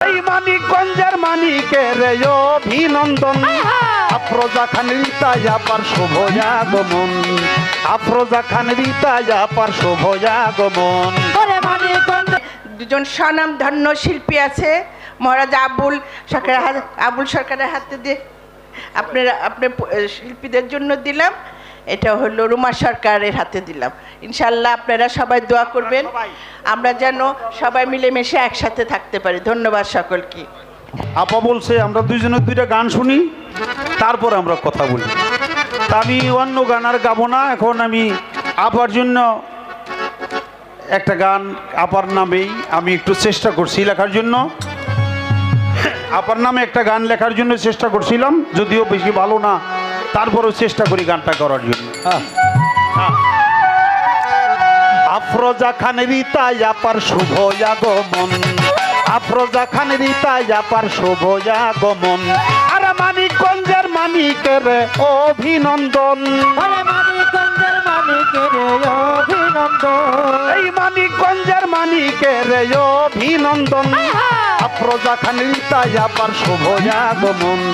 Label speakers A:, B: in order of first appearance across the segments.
A: এই মানিকগঞ্জের মানিকের অভিনন্দন। আফরোজা খান রিতায়া পার শুভয়াগমন আফরোজা খান রিতায়া পার শুভয়াগমন
B: ওরে মানিকগঞ্জ
C: দুজন স্বনাম ধন্য শিল্পী আছে। মহারাজ আবুল সরকারের আবুল সরকারের হাতে দিয়ে আপনারা আপনার শিল্পীদের জন্য দিলাম। এটা হলো রুমা সরকারের হাতে দিলাম। ইনশাল্লাহ আপনারা সবাই দোয়া করবেন। আমরা যেন সবাই মিলেমিশে একসাথে থাকতে পারি। ধন্যবাদ সকলকে।
A: আপা বলছে আমরা দুইজনের দুইটা গান শুনি তারপর আমরা কথা বলি। তা আমি অন্য গান আর গাবো না। এখন আমি আপার জন্য একটা গান আপার নামেই আমি একটু চেষ্টা করছি লেখার জন্য। আপার নামে একটা গান লেখার জন্য চেষ্টা করছিলাম যদিও বেশি ভালো না। তারপরেও চেষ্টা করি গানটা করার জন্য। হ্যাঁ। আফরোজা খান রীতা আপার শুভ আগমন। আফরোজা খান রীতা আপার শুভ আগমন। আর মানিকগঞ্জের মানিকের অভিনন্দন।
B: মানিকগঞ্জের মানিকের অভিনন্দন।
A: এই মানিকগঞ্জের মানিকের অভিনন্দন। আফরোজা খান রীতা আপার শুভ আগমন।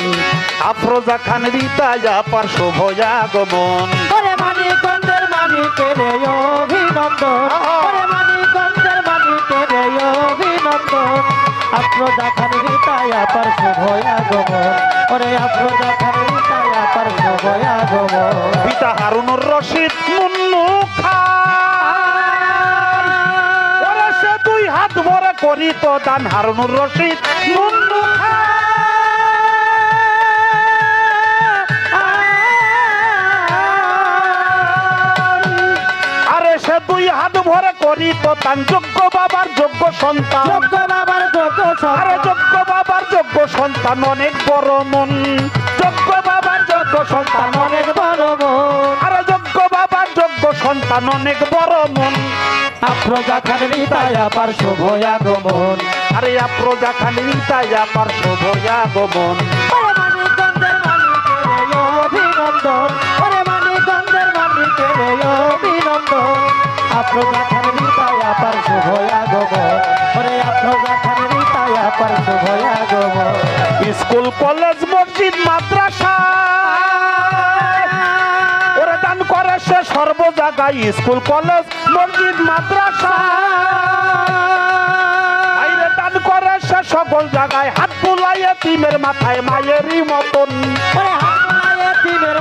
A: আফরোজা খান রীতা আপার শুভ আগমন
B: ওরে মানিকগঞ্জের মানিকের অভিনন্দন। ওরে মানিকগঞ্জের মানিকের অভিনন্দন। আফ্রোজা খান রিতায়া পার শুভ আগমন ওরে আফ্রোজা খান রিতায়া পার শুভ আগমন
A: পিতা হারুনুর রশিদ মুন্নু খান। ওরে সে দুই হাত ভরে করি তো দান হারুনুর রশিদ মুন্নু খান। দুই হাত ভরে করি তো দান। যোগ্য বাবার যোগ্য সন্তান।
B: যোগ্য বাবার যোগ্য
A: আরে যোগ্য বাবার যোগ্য সন্তান অনেক বড় মন। যোগ্য বাবার যোগ্য সন্তান অনেক
B: বড় মন।
A: আরে যোগ্য বাবার যোগ্য সন্তান অনেক বড় মন।
B: আফ্রোজা খান রিতায়া পার শুভ আগমন।
A: আরে আপ্রজা খান তাই
B: ওরে মানিকগঞ্জের মানিকের অভিনন্দন। মানিকগঞ্জের অভিনন্দন। খান রিতায়া ওরে খান রিতায়া
A: স্কুল কলেজ মসজিদ মাদ্রাসা। ওরে দান করে সে সর্ব জায়গায় স্কুল কলেজ মসজিদ মাদ্রাসা। করে সে সকল জায়গায় হাত বুলাইয়ে তিমের মাথায় মায়েরই মতন।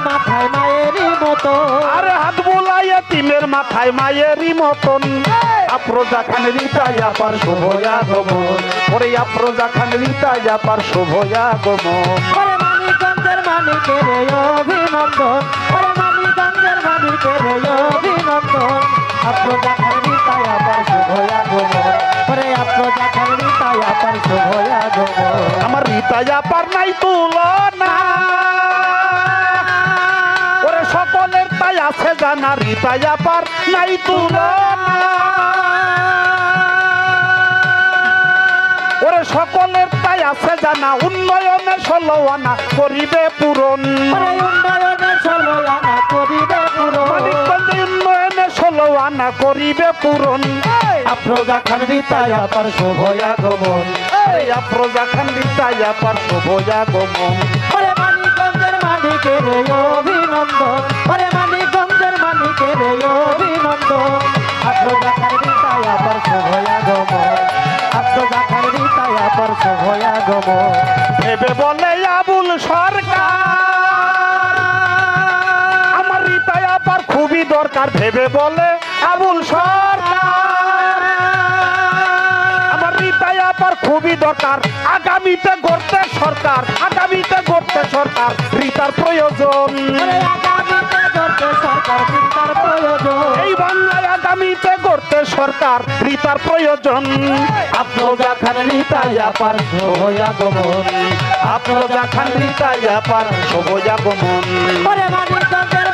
B: মাথায় মায়েরই মতন।
A: আরে হাত বুলাইয়ে তিমের মাথায় মায়েরই মতন। আপ্রজা খান রিতায়া পার শোভয়াগমন ওরে আপ্রজা খান রিতায়া পার শোভয়াগমন
B: ওরে মানিকগঞ্জের মানিকের অভিনন্দন। ওরে মানিকগঞ্জের মানিকের অভিনন্দন। আফ্রোজা খান রিতায়া পার শুভ আগমন ওরে আফ্রোজা খান রিতায়া পার শুভ আগমন
A: আমার রিতায়া পার নাই তুলনা। সকলের তাই আছে জানা রিতায়া পার নাই তুলনা ওরে সকলের তাই আছে জানা উন্নয়নের ষোলো আনা করিবে পূরণ।
B: উন্নয়নের করিবে
A: উন্নয়নের ষোলো আনা করিবে পূরণ।
B: আফ্রোজা খান রিতায়া পার শুভ আগমন
A: এই আফরোজা খান রিতায়া পার শোভয়াগমন
B: ওরে মানিকগঞ্জের মানিকের অভিনন্দন। ওরে মানিকগঞ্জের আগমন।
A: ভেবে বলে আবুল সরকার। আমার রিতায় আপার খুবই দরকার, ভেবে বলে আবুল সরকার। আমার রিতায় আপার খুবই দরকার আগামীতে গড়তে সরকার আগামীতে গড়তে সরকার রিতার প্রয়োজন। এই বাংলায় আগামীতে গড়তে সরকার রিতার প্রয়োজন। আফরোজা খান রিতায় আপার
B: শুভ আগমন।
A: আফরোজা খান
B: ওরে মানিকগঞ্জের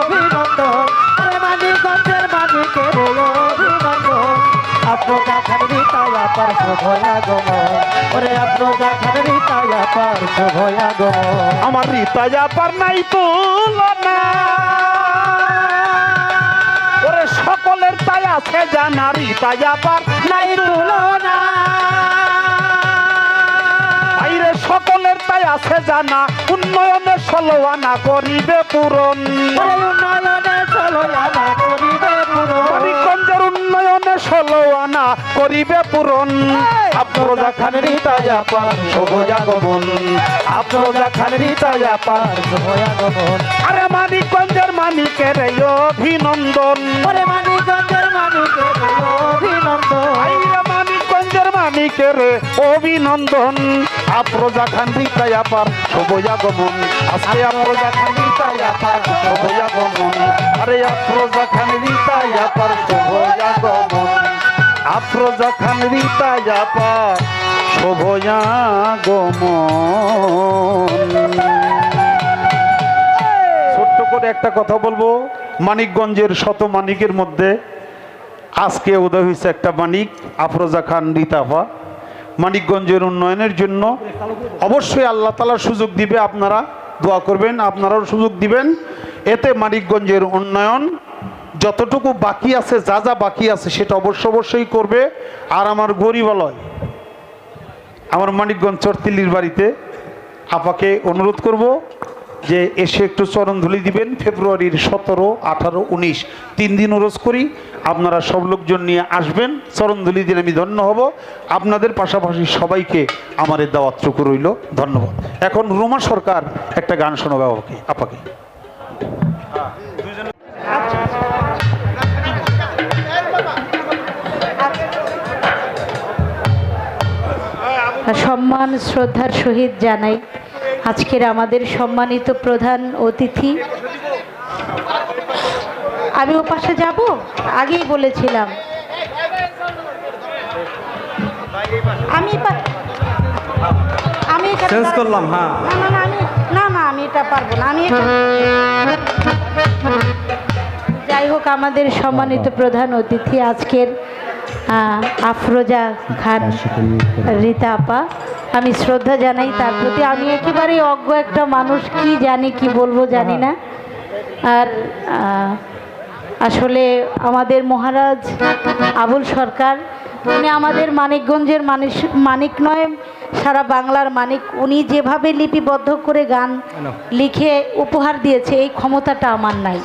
B: অভিনন্দন। ওরে মানিকগঞ্জের মানিকের অভিনন্দন আফ্রোজা খান রিতায়া পার শুভ আগমন ওরে আফ্রোজা খান রিতায়া পার শুভ আগমন
A: আমার রিতায়া পার নাই তুলনা ওরে সকলের তাই আছে জানা রিতায়া পার
B: নাই তুলনা
A: আছে জানা উন্নয়নের ষোলো আনা করিবে পূরণ।
B: উন্নয়নে চলো আনা করিবে পুরো
A: মানিকগঞ্জের উন্নয়নে ষোলো করিবে পূরণ। আফরোজা খান রিতায়া পার শুভ আগমন আফরোজা খান রিতায়া পার
B: আগমন
A: আরে মানিকগঞ্জের মানিকের অভিনন্দন।
B: ওরে মানিকগঞ্জের মানুষের অভিনন্দন।
A: মানিকের অভিনন্দন। আফরোজা খান রিতায়া পার শুভ আগমন আজকে আফরোজা খান রিতায়া পার শুভ আগমন আরে আফরোজা খান আফরোজা খান রিতায়া পার শুভ আগমন ছোট্ট করে একটা কথা বলব, মানিকগঞ্জের শত মানিকের মধ্যে আজকে উদয় হয়েছে একটা মানিক, আফরোজা খান রিতাফা মানিকগঞ্জের উন্নয়নের জন্য অবশ্যই আল্লাহ তালা সুযোগ দিবে, আপনারা দোয়া করবেন, আপনারাও সুযোগ দিবেন। এতে মানিকগঞ্জের উন্নয়ন যতটুকু বাকি আছে, যা যা বাকি আছে, সেটা অবশ্য অবশ্যই করবে। আর আমার গরিবালয়, আমার মানিকগঞ্জ চরতিল্লির বাড়িতে আপাকে অনুরোধ করব যে এসে একটু চরণধুলি দিবেন। ফেব্রুয়ারির সতেরো, আঠারো, উনিশ, তিন দিন ওরজ করি। আপনারা সব লোকজন নিয়ে আসবেন। চরণধুলি দিলে আমি ধন্য হব। আপনাদের পাশাপাশি সবাইকে আমার এই দাওয়াতটুকু রইল। ধন্যবাদ। এখন রুমা সরকার একটা গান শোনাবে আপাকে। আপাকে।
D: সম্মান শ্রদ্ধার সহিত জানাই আজকের আমাদের সম্মানিত প্রধান অতিথি। আমি ও পাশে যাব? আগেই বলেছিলাম। আমি আমি
B: চেঞ্জ করলাম হ্যাঁ।
D: না না না আমি না না আমি এটা পারব না আমি যাই হোক আমাদের সম্মানিত প্রধান অতিথি আজকের আফরোজা খান রীতা আপা। আমি শ্রদ্ধা জানাই তার প্রতি আমি একেবারে অজ্ঞ একটা মানুষ কি জানি কি বলব জানি না। আর আসলে আমাদের মহারাজ আবুল সরকার উনি আমাদের মানিকগঞ্জের মানিক মানিক নয় সারা বাংলার মানিক। উনি যেভাবে লিপিবদ্ধ করে গান লিখে উপহার দিয়েছে এই ক্ষমতাটা আমার নাই।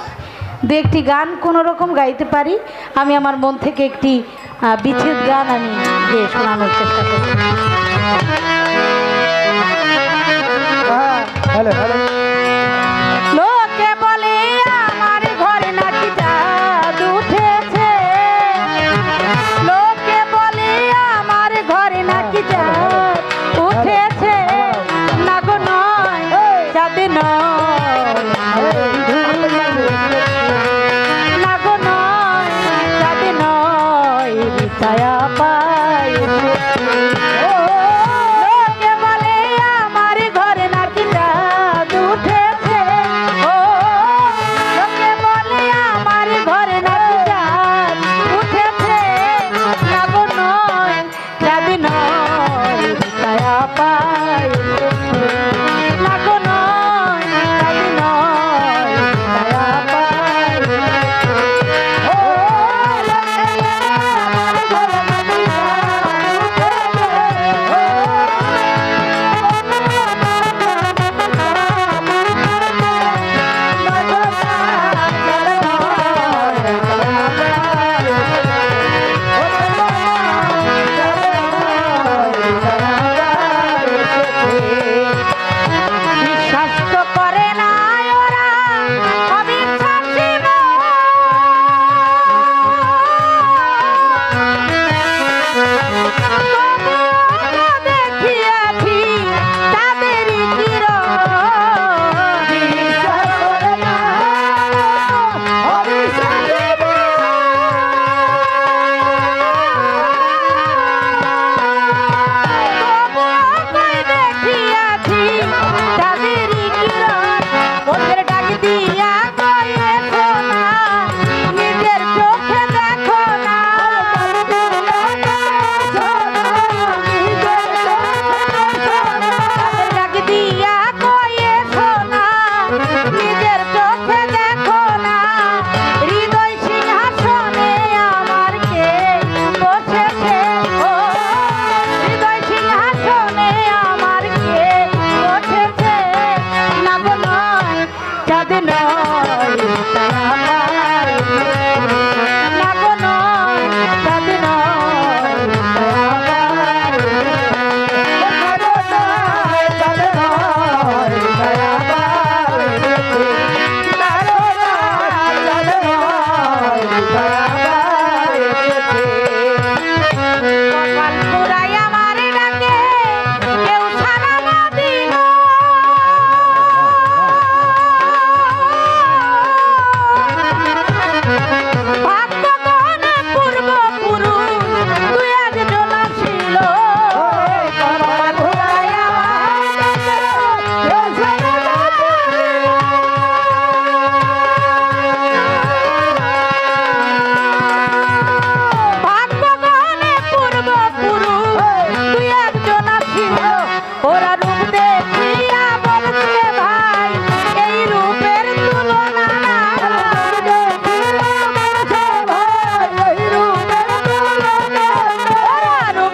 D: দু একটি গান কোনো রকম গাইতে পারি আমি আমার মন থেকে একটি বিচ্ছেদ গান আমি গেয়ে শোনানোর চেষ্টা করি
B: হ্যালো হ্যালো।
D: লোকে বলে আমার ঘরে নাকি উঠেছে। লোকে বলে আমার ঘরে নাকি উঠেছে। না নয় যাতে না গো নয় যাতে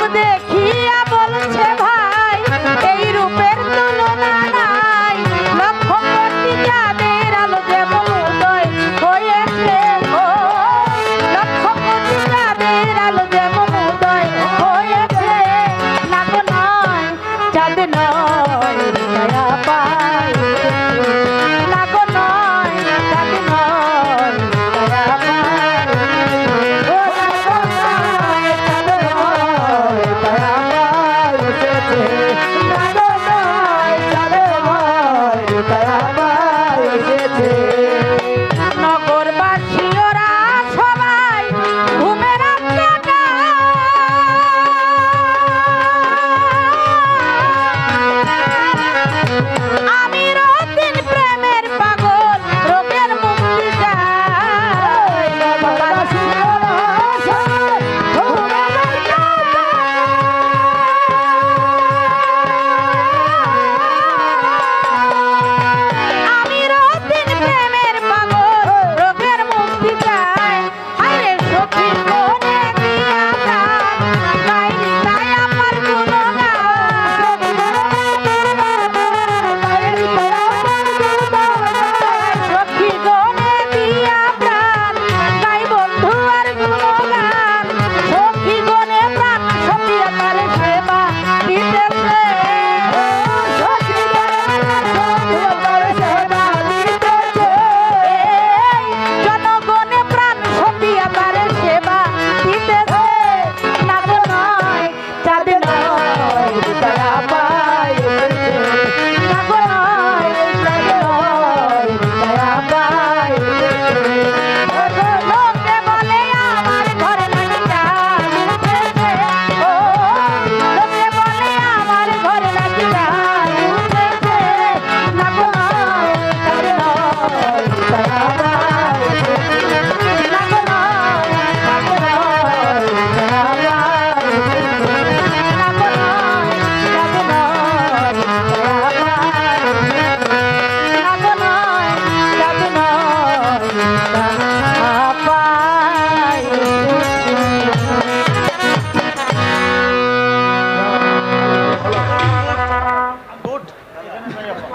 D: ওরা